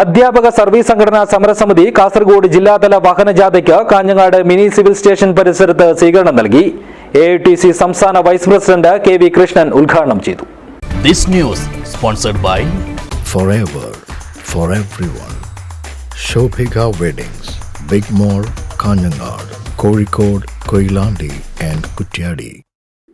അധ്യാപക സർവീസ് സംഘടനാ സമരസമിതി കാസർഗോഡ് ജില്ലാതല വാഹനജാഥയ്ക്ക് കാഞ്ഞങ്ങാട് മിനി സിവിൽ സ്റ്റേഷൻ പരിസരത്ത് സ്വീകരണം നൽകി. എ സംസ്ഥാന vice president K V Krishnan ഉദ്ഘാടനം ചെയ്തു. This news sponsored by forever for everyone weddings big mall Kanhangad Kozhikode Koyilandy and Kuttiadi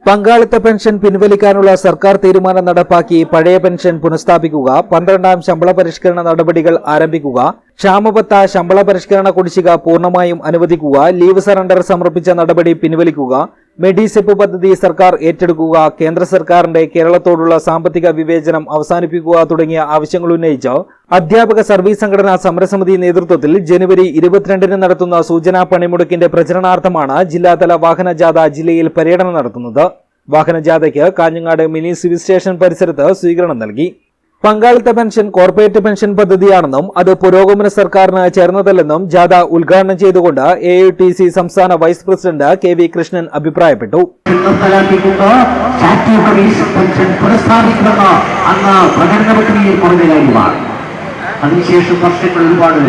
പങ്കാളിത്ത പെൻഷൻ പിൻവലിക്കാനുള്ള സർക്കാർ തീരുമാനം നടപ്പാക്കി പഴയ പെൻഷൻ പുനഃസ്ഥാപിക്കുക പന്ത്രണ്ടാം ശമ്പള പരിഷ്കരണ നടപടികൾ ആരംഭിക്കുക ക്ഷാമബത്ത ശമ്പള പരിഷ്കരണ കുടിശ്ശിക പൂർണമായും അനുവദിക്കുക ലീവ് സറണ്ടർ സമർപ്പിച്ച നടപടി പിൻവലിക്കുക മെഡിസെപ്പ് പദ്ധതി സർക്കാർ ഏറ്റെടുക്കുക കേന്ദ്ര സർക്കാരിന്റെ കേരളത്തോടുള്ള സാമ്പത്തിക വിവേചനം അവസാനിപ്പിക്കുക തുടങ്ങിയ ആവശ്യങ്ങൾ ഉന്നയിച്ച് അധ്യാപക സർവീസ് സംഘടനാ സമരസമിതി നേതൃത്വത്തിൽ ജനുവരി ഇരുപത്തിരണ്ടിന് നടത്തുന്ന സൂചനാ പണിമുടക്കിന്റെ പ്രചരണാർത്ഥമാണ് ജില്ലാതല വാഹനജാഥ ജില്ലയിൽ പര്യടനം നടത്തുന്നത്. വാഹനജാഥയ്ക്ക് കാഞ്ഞങ്ങാട് മിനി സിവിൽ സ്റ്റേഷൻ പരിസരത്ത് സ്വീകരണം നൽകി. പങ്കാളിത്ത പെൻഷൻ കോർപ്പറേറ്റ് പെൻഷൻ പദ്ധതിയാണെന്നും അത് പുരോഗമന സർക്കാരിന് ചേർന്നതല്ലെന്നും ജാഥ ഉദ്ഘാടനം ചെയ്തുകൊണ്ട് എ യു ടി സി സംസ്ഥാന vice president K V Krishnan അഭിപ്രായപ്പെട്ടു. നിർത്തലാക്കിക്കൊണ്ട് പെൻഷൻ പുനഃസ്ഥാപിക്കുമെന്ന് അന്ന് പ്രകടന പത്രികയിൽ പറഞ്ഞ കാര്യമാണ് അതിനുശേഷം വർഷങ്ങൾ ഒരുപാട്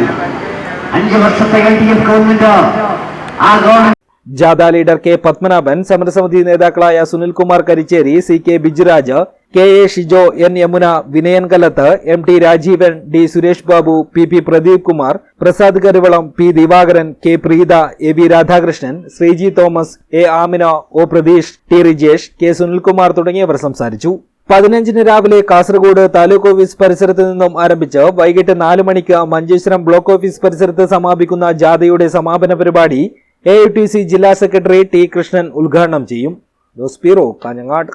അഞ്ച് വർഷത്തെ എൽ ഡി എഫ് ഗവൺമെന്റ് ആ ഗവൺമെന്റ് ജാഥ ലീഡർ കെ പത്മനാഭൻ സമരസമിതി നേതാക്കളായ Sunilkumar Karicheri C K Bijuraj K A Shijo N Yamuna Vinayan Kalath M T Rajeevan D Suresh Babu P P Pradeep Kumar Prasad Karuvalam P Divakaran K Preetha A V Radhakrishnan Sreeji Thomas A Amina O Pratheesh T Rijesh K Sunilkumar തുടങ്ങിയവർ സംസാരിച്ചു. പതിനഞ്ചിന് രാവിലെ Kasaragod taluk office പരിസരത്ത് നിന്നും ആരംഭിച്ച് വൈകിട്ട് നാല് മണിക്ക് മഞ്ചേശ്വരം ബ്ലോക്ക് ഓഫീസ് പരിസരത്ത് സമാപിക്കുന്ന ജാഥയുടെ സമാപന പരിപാടി എ ജില്ലാ സെക്രട്ടറി ടി കൃഷ്ണൻ ഉദ്ഘാടനം ചെയ്യും. News bureau Kanhangad.